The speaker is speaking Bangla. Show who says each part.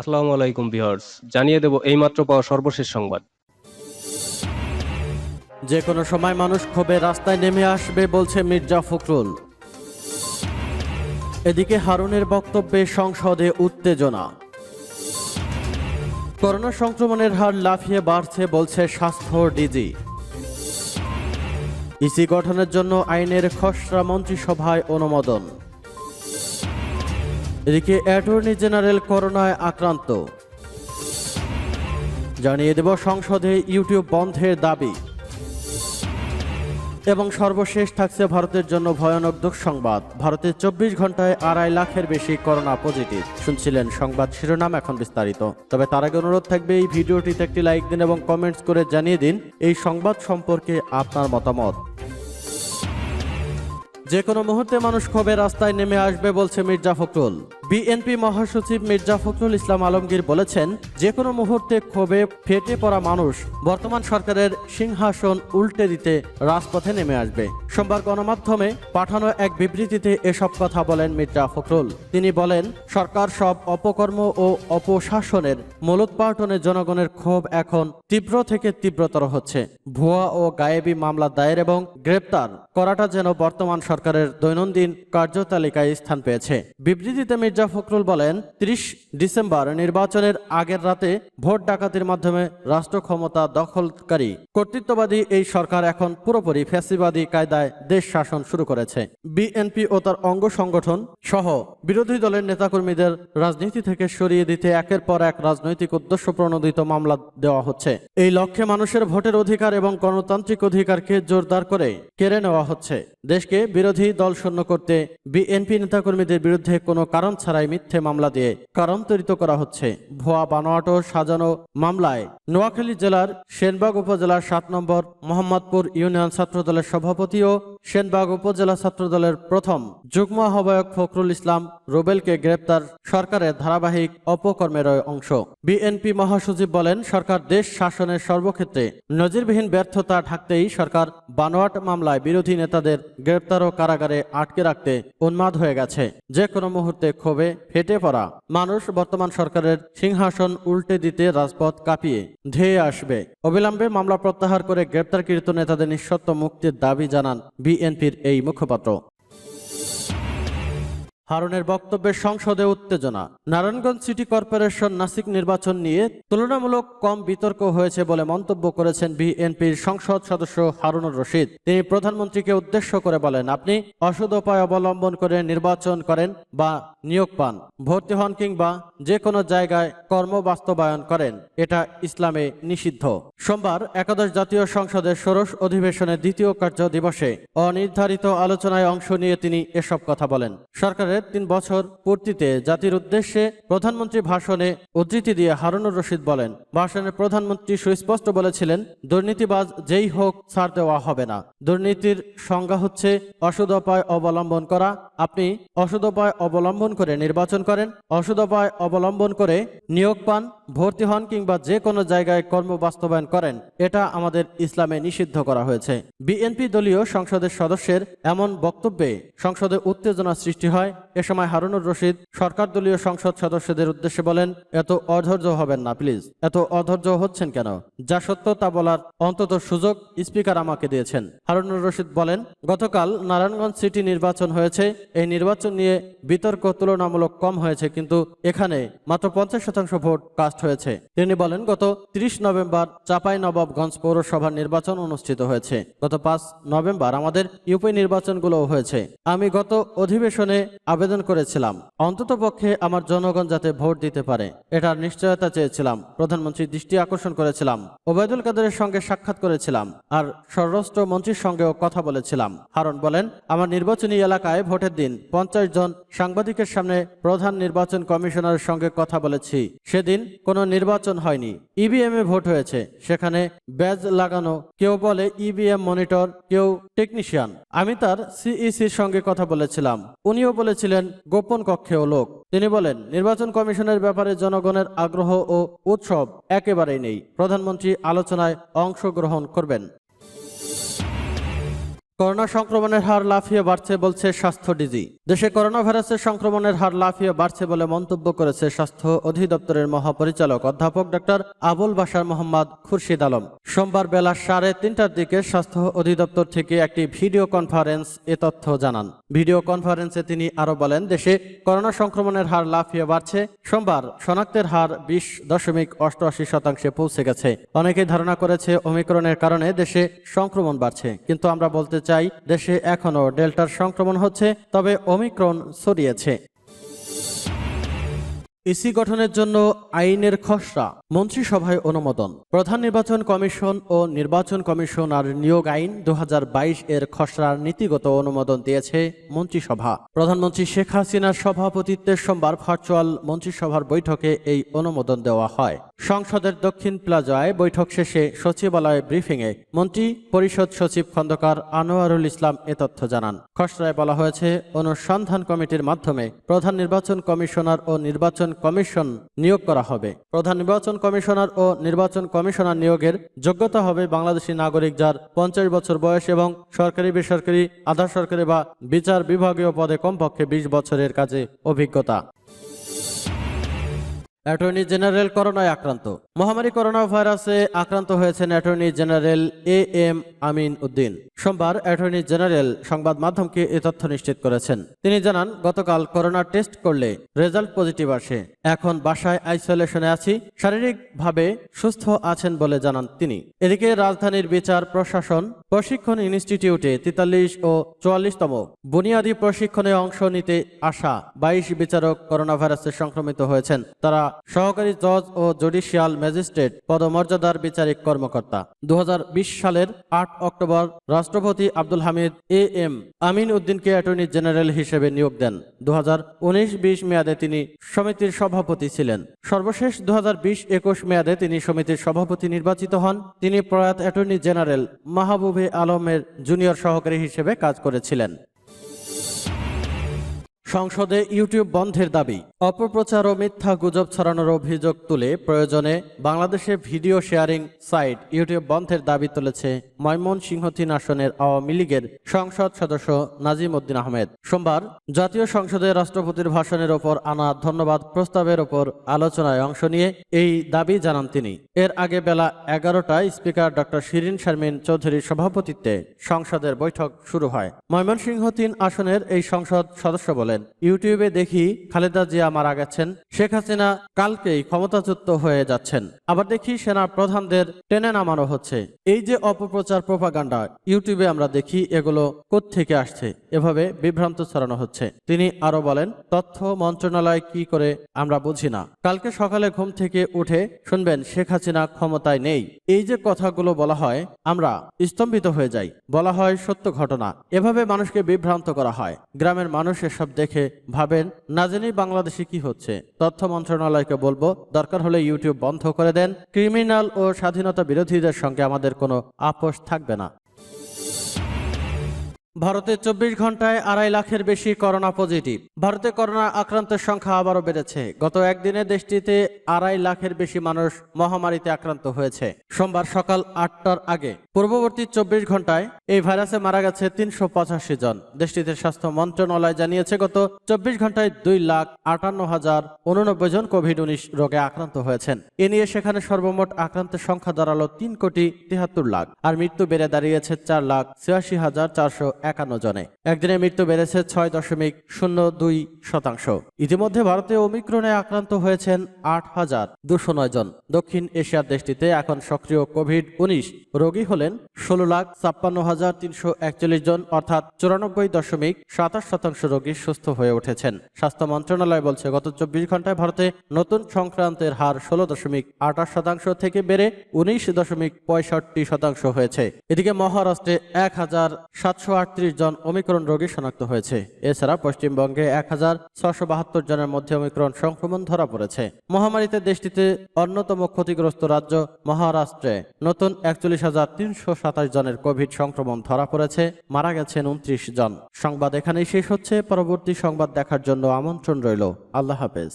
Speaker 1: আসসালামু আলাইকুম ভিউয়ার্স, জানিয়ে দেব এইমাত্র পাওয়া সর্বশেষ সংবাদ।
Speaker 2: যে কোনো সময় মানুষ ক্ষোভে রাস্তায় নেমে আসবে বলছে মির্জা ফখরুল। এদিকে হারুনের বক্তব্যে সংসদে উত্তেজনা। করোনা সংক্রমণের হার লাফিয়ে বাড়ছে বলছে স্বাস্থ্য ডিজি। ইসি গঠনের জন্য আইনের খসড়া মন্ত্রিসভায় অনুমোদন। এদিকে অ্যাটর্নি জেনারেল করোনায় আক্রান্ত। জানিয়ে দেব সংসদে ইউটিউব বন্ধের দাবি। এবং সর্বশেষ থাকছে ভারতের জন্য ভয়ানক দুঃসংবাদ। ভারতে চব্বিশ ঘন্টায় আড়াই লাখের বেশি করোনা পজিটিভ। শুনছিলেন সংবাদ শিরোনাম এখন বিস্তারিত। তবে তার আগে অনুরোধ থাকবে, এই ভিডিওটিতে একটি লাইক দিন এবং কমেন্টস করে জানিয়ে দিন এই সংবাদ সম্পর্কে আপনার মতামত। যে কোনো মুহূর্তে মানুষ ক্ষোভে রাস্তায় নেমে আসবে বলছে মির্জা ফখরুল। বিএনপি মহাসচিব মির্জা ফখরুল ইসলাম আলমগীর বলেছেন, যে কোনো মুহূর্তে ক্ষোভে ফেটে পড়া মানুষ বর্তমান সরকারের সিংহাসন উল্টে দিতে রাজপথে নেমে আসবে। সোমবার গণমাধ্যমে পাঠানো এক বিবৃতিতে এসব কথা বলেন মির্জা ফখরুল। তিনি বলেন, সরকার সব অপকর্ম ও অপশাসনের মূলোৎপাটনে জনগণের ক্ষোভ এখন তীব্র থেকে তীব্রতর হচ্ছে। ভুয়া ও গায়েবী মামলা দায়ের এবং গ্রেপ্তার করাটা যেন বর্তমান সরকারের দৈনন্দিন কার্যতালিকায় স্থান পেয়েছে। বিবৃতিতে মির্জা ফখরুল বলেন, ত্রিশ ডিসেম্বর নির্বাচনের আগের রাতে ভোট ডাকাতির মাধ্যমে রাষ্ট্র ক্ষমতা দখলকারী কর্তৃত্ববাদী এই সরকার এখন পুরোপুরি ফ্যাসিবাদী কায়দায় দেশ শাসন শুরু করেছে। বিএনপি ও তার অঙ্গ সংগঠন সহ বিরোধী দলের নেতাকর্মীদের রাজনীতি থেকে সরিয়ে দিতে একের পর এক রাজনৈতিক উদ্দেশ্য প্রণোদিত মামলা দেওয়া হচ্ছে। এই লক্ষ্যে মানুষের ভোটের অধিকার এবং গণতান্ত্রিক অধিকারকে জোরদার করে কেড়ে নেওয়া হচ্ছে। দেশকে বিরোধী দল শূন্য করতে বিএনপি নেতাকর্মীদের বিরুদ্ধে কোনো কারণ ছাড়াই মিথ্যে মামলা দিয়ে কারণ কারণতরিত করা হচ্ছে। ভুয়া বানোয়াটো সাজানো মামলায় নোয়াখালী জেলার সেনবাগ উপজেলার সাত নম্বর মোহাম্মদপুর ইউনিয়ন ছাত্রদলের সভাপতি ও সেনবাগ উপজেলা ছাত্রদলের প্রথম যুগ্ম আহ্বায়ক ফখরুল ইসলাম রুবেলকে গ্রেপ্তার সরকারের ধারাবাহিক অপকর্মের অংশ। বিএনপি মহাসচিব বলেন, সরকার দেশ শাসনের সর্বক্ষেত্রে নজিরবিহীন ব্যর্থতা ঢাকতেই সরকার বানোয়াট মামলায় বিরোধী নেতাদের গ্রেপ্তার ও কারাগারে আটকে রাখতে উন্মাদ হয়ে গেছে। যে কোনো মুহূর্তে ক্ষোভে ফেটে পড়া মানুষ বর্তমান সরকারের সিংহাসন উল্টে দিতে রাজপথ কাঁপিয়ে ধেয়ে আসবে। অবিলম্বে মামলা প্রত্যাহার করে গ্রেপ্তারকৃত নেতাদের নিঃশর্ত মুক্তির দাবি জানান বিএনপির এই মুখপাত্র। হারুনের বক্তব্যে সংসদে উত্তেজনা। নারায়ণগঞ্জ সিটি কর্পোরেশন নাসিক নির্বাচন নিয়ে তুলনামূলক কম বিতর্ক হয়েছে বলে মন্তব্য করেছেন বিএনপির সংসদ সদস্য হারুনুর রশিদ। তিনি প্রধানমন্ত্রীকে উদ্দেশ্য করে বলেন, আপনি অসদ উপায় অবলম্বন করে নির্বাচন করেন বা নিয়োগ পান, ভর্তি হন কিংবা যে কোনো জায়গায় কর্ম বাস্তবায়ন করেন, এটা ইসলামে নিষিদ্ধ। সোমবার একাদশ জাতীয় সংসদের ষোড়শ অধিবেশনের দ্বিতীয় কার্য দিবসে অনির্ধারিত আলোচনায় অংশ নিয়ে তিনি এসব কথা বলেন। সরকারের তিন বছর পূর্তিতে জাতির উদ্দেশ্যে প্রধানমন্ত্রী ভাষণে উদ্ধৃতি দিয়ে হারুনুর রশিদ বলেন ভাষণে প্রধানমন্ত্রী সুস্পষ্ট বলেছিলেন, দুর্নীতিবাজ যেই হোক ছাড় দেওয়া হবে না। দুর্নীতির সংজ্ঞা হচ্ছে অসুদপায় অবলম্বন করা আপনি অসদোপায় অবলম্বন করে নির্বাচন করেন অসদোপায় অবলম্বন করে নিয়োগ পান, ভর্তি হন কিংবা যে কোনো জায়গায় কর্ম বাস্তবায়ন করেন, এটা আমাদের ইসলামে নিষিদ্ধ করা হয়েছে। বিএনপি দলীয় সংসদের সদস্যের এমন বক্তব্যে সংসদে উত্তেজনা সৃষ্টি হয়। এ সময় হারুনুর রশিদ সরকার দলীয় সংসদ সদস্যদের উদ্দেশ্যে বলেন, এত অধৈর্য হবেন না, প্লিজ। এত অধৈর্য হচ্ছেন কেন? যা সত্য তা বলার অন্তত সুযোগ স্পিকার আমাকে দিয়েছেন। হারুনুর রশিদ বলেন, গতকাল নারায়ণগঞ্জ সিটি নির্বাচন হয়েছে। এই নির্বাচন নিয়ে বিতর্ক তুলনামূলক কম হয়েছে, কিন্তু এখানে মাত্র পঞ্চাশ শতাংশ ভোট কাস্ট হয়েছে। তিনি বলেন, গত ৩০ নভেম্বর চাপাই নবাবগঞ্জ পৌরসভার নির্বাচন অনুষ্ঠিত হয়েছে। গত পাঁচ নভেম্বর আমাদের ইউপি নির্বাচনগুলো হয়েছে। আমি গত অধিবেশনে আবেদন করেছিলাম, অন্তত পক্ষে আমার জনগণ যাতে ভোট দিতে পারে, এটার নিশ্চয়তা চেয়েছিলাম প্রধানমন্ত্রীর দৃষ্টি আকর্ষণ করেছিলাম, ওবায়দুল কাদেরের সঙ্গে সাক্ষাৎ করেছিলাম, আর স্বরাষ্ট্র মন্ত্রীর সঙ্গেও কথা বলেছিলাম। হারন বলেন, আমার নির্বাচনী এলাকায় ভোটের দিন পঞ্চাশ জন সাংবাদিকের সামনে প্রধান নির্বাচন কমিশনারের সঙ্গে কথা বলেছি। সেদিন কোনো নির্বাচন হয়নি। ইভিএম এ ভোট হয়েছে। সেখানে ব্যাজ লাগানো, কেউ বলে ইভিএম মনিটর, কেউ টেকনিশিয়ান। আমি তার সিইসির সঙ্গে কথা বলেছিলাম। উনিও বলেছিলেন, গোপন কক্ষেও লোক। তিনি বলেন, নির্বাচন কমিশনের ব্যাপারে জনগণের আগ্রহ ও উৎসব একেবারেই নেই। প্রধানমন্ত্রী আলোচনায় অংশগ্রহণ করবেন। করোনা সংক্রমণের হার লাফিয়ে বাড়ছে বলছে স্বাস্থ্য ডিজি। দেশে করোনা ভাইরাসের সংক্রমণের হার লাফিয়ে বাড়ছে বলে মন্তব্য করেছে স্বাস্থ্য অধিদপ্তরের মহাপরিচালক অধ্যাপক ডক্টর আবুল বাশার মোহাম্মদ খুরশিদ আলম। সোমবার বেলা সাড়ে তিনটার দিকে স্বাস্থ্য অধিদপ্তর থেকে একটি ভিডিও কনফারেন্স এ তথ্য জানান। ভিডিও কনফারেন্সে তিনি আরও বলেন, দেশে করোনা সংক্রমণের হার লাফিয়ে বাড়ছে। সোমবার শনাক্তের হার বিশ দশমিক অষ্টআশি শতাংশে পৌঁছে গেছে। অনেকেই ধারণা করেছে ওমিক্রনের কারণে দেশে সংক্রমণ বাড়ছে। কিন্তু আমরা বলতে চাই, দেশে এখনও ডেল্টার সংক্রমণ হচ্ছে, তবে ওমিক্রন ছড়িয়েছে। ইসি গঠনের জন্য আইনের খসড়া, মন্ত্রিসভায় অনুমোদন। প্রধান নির্বাচন কমিশন ও নির্বাচন কমিশন আর নিয়োগ আইন দু হাজার বাইশ এর খসড়ার নীতিগত অনুমোদন দিয়েছে মন্ত্রিসভা। প্রধানমন্ত্রী শেখ হাসিনার সভাপতিত্বে সোমবার ভার্চুয়াল মন্ত্রিসভার বৈঠকে এই অনুমোদন দেওয়া হয়। সংসদের দক্ষিণ প্লাজায় বৈঠক শেষে সচিবালয় ব্রিফিংয়ে মন্ত্রী পরিষদ সচিব খন্দকার আনোয়ারুল ইসলাম এ তথ্য জানান। খসড়ায় বলা হয়েছে, অনুসন্ধান কমিটির মাধ্যমে প্রধান নির্বাচন কমিশনার ও নির্বাচন কমিশন নিয়োগ করা হবে। প্রধান নির্বাচন কমিশনার ও নির্বাচন কমিশনার নিয়োগের যোগ্যতা হবে বাংলাদেশি নাগরিক যার পঞ্চাশ বছর বয়স এবং সরকারি, বেসরকারি, আধা সরকারি বা বিচার বিভাগীয় পদে কমপক্ষে বিশ বছরের কাজে অভিজ্ঞতা। অ্যাটর্নি জেনারেল করোনায় আক্রান্ত। মহামারী করোনা ভাইরাসে আক্রান্ত হয়েছেন attorney general A M Amin Uddin. সোমবার অ্যাটর্নি জেনারেল সংবাদ মাধ্যমকে এ তথ্য নিশ্চিত করেছেন। তিনি জানান, গতকাল করোনা টেস্ট করলে রেজাল্ট পজিটিভ আসে। এখন বাসায় আইসোলেশনে আছি, শারীরিকভাবে সুস্থ আছেন বলে জানান তিনি। এদিকে রাজধানীর বিচার প্রশাসন প্রশিক্ষণ ইনস্টিটিউটে তেতাল্লিশ ও চুয়াল্লিশতম বুনিয়াদী প্রশিক্ষণে অংশ নিতে আসা বাইশ বিচারক করোনা ভাইরাসে সংক্রমিত হয়েছেন। তারা সহকারী জজ ও জুডিশিয়াল ম্যাজিস্ট্রেট পদমর্যাদার বিচারিক কর্মকর্তা। দু হাজার বিশ সালের আট অক্টোবর রাষ্ট্রপতি আব্দুল হামিদ এ এম আমিন উদ্দিনকে অ্যাটর্নি জেনারেল হিসেবে নিয়োগ দেন। দু উনিশ বিশ মেয়াদে তিনি সমিতির সভাপতি ছিলেন। সর্বশেষ দু বিশ একুশ মেয়াদে তিনি সমিতির সভাপতি নির্বাচিত হন। তিনি প্রয়াত অ্যাটর্নি জেনারেল মাহবুবে আলমের জুনিয়র সহকারী হিসেবে কাজ করেছিলেন। সংসদে ইউটিউব বন্ধের দাবি, অপপ্রচার ও মিথ্যা গুজব ছড়ানোর অভিযোগ তুলে প্রয়োজনে বাংলাদেশে ভিডিও শেয়ারিং সাইট ইউটিউব বন্ধের দাবি তুলেছে ময়মনসিংহ আসনের আওয়ামী লীগের সংসদ সদস্য নাজিম উদ্দিন আহমেদ। সোমবার জাতীয় সংসদে রাষ্ট্রপতির ভাষণের ওপর আনা ধন্যবাদ প্রস্তাবের ওপর আলোচনায় অংশ নিয়ে এই দাবি জানান তিনি। এর আগে বেলা এগারোটায় স্পিকার ডক্টর শিরিন শারমিন চৌধুরীর সভাপতিত্বে সংসদের বৈঠক শুরু হয়। ময়মনসিংহ তিন আসনের এই সংসদ সদস্য বলেন ইউটিউবে দেখি খালেদা জিয়া মারা গেছেন, শেখ হাসিনা কালকেই ক্ষমতাচ্যুত হয়ে যাচ্ছেন। আবার দেখি সেনা প্রধানদের টেনে নামানো হচ্ছে। এই যে অপপ্রচার প্রপাগান্ডা, ইউটিউবে আমরা দেখি এগুলো থেকে আসছে, এভাবে বিভ্রান্ত ছড়ানো হচ্ছে। তিনি আরও বলেন, তথ্য মন্ত্রণালয় কি করে আমরা বুঝি না। কালকে সকালে ঘুম থেকে উঠে শুনবেন শেখ হাসিনা ক্ষমতায় নেই। এই যে কথাগুলো বলা হয়, আমরা স্তম্ভিত হয়ে যাই। বলা হয় সত্য ঘটনা। এভাবে মানুষকে বিভ্রান্ত করা হয়। গ্রামের মানুষ এসব দেখে ভাবেন, না জেনেই বাংলাদেশে কি হচ্ছে। তথ্য মন্ত্রণালয়কে বলব, দরকার হলে ইউটিউব বন্ধ করে দেন। ক্রিমিনাল ও স্বাধীনতা বিরোধীদের সঙ্গে আমাদের কোনো আপোষ থাকবে না। ভারতে চব্বিশ ঘন্টায় আড়াই লাখের বেশি করোনা পজিটিভ। ভারতে করোনা আক্রান্তের সংখ্যা আবারও বেড়েছে। গত একদিনে দেশটিতে আড়াই লাখের বেশি মানুষ মহামারীতে আক্রান্ত হয়েছে। সোমবার সকাল আটটার আগে। পূর্ববর্তী চব্বিশ ঘন্টায় এই ভাইরাসে মারা গেছে তিনশো পঁচাশি জন। দেশটিতে স্বাস্থ্য মন্ত্রণালয় জানিয়েছে, গত চব্বিশ ঘন্টায় দুই লাখ আটান্ন হাজার উননব্বই জন কোভিড উনিশ রোগে আক্রান্ত হয়েছেন। এ নিয়ে সেখানে সর্বমোট আক্রান্তের সংখ্যা দাঁড়াল তিন কোটি তিহাত্তর লাখ। আর মৃত্যু বেড়ে দাঁড়িয়েছে চার লাখ ছিয়াশি হাজার চারশো একান্ন জনে। একদিনে মৃত্যু বেড়েছে ছয় দশমিক শূন্য দুই শতাংশ। ইতিমধ্যে ভারতে ওমিক্রনে আক্রান্ত হয়েছেন আট হাজার দুশো নয় জন। দক্ষিণ এশিয়ার দেশটিতে এখন সক্রিয় কোভিড উনিশ রোগী হলেন ষোলো লাখ ছাপ্পান্ন হাজার তিনশো একচল্লিশ জন, অর্থাৎ চুরানব্বই দশমিক সাতাশ শতাংশ রোগী সুস্থ হয়ে উঠেছেন। স্বাস্থ্য মন্ত্রণালয় বলছে, গত চব্বিশ ঘন্টায় ভারতে নতুন সংক্রান্তের হার ষোলো দশমিক আঠাশ শতাংশ থেকে বেড়ে উনিশ দশমিক পঁয়ষট্টি শতাংশ হয়েছে। এদিকে মহারাষ্ট্রে এক হাজার সাতশো আট আটত্রিশ জন অমিক্রণ রোগী শনাক্ত হয়েছে। এছাড়া পশ্চিমবঙ্গে এক হাজার জনের মধ্যে অমিক্রণ সংক্রমণ ধরা পড়েছে। মহামারীতে দেশটিতে অন্যতম ক্ষতিগ্রস্ত রাজ্য মহারাষ্ট্রে। নতুন একচল্লিশ হাজার তিনশো সাতাশ জনের কোভিড সংক্রমণ ধরা পড়েছে। মারা গেছেন উনত্রিশ জন। সংবাদ এখানেই শেষ হচ্ছে। পরবর্তী সংবাদ দেখার জন্য আমন্ত্রণ রইল। আল্লাহ হাফেজ।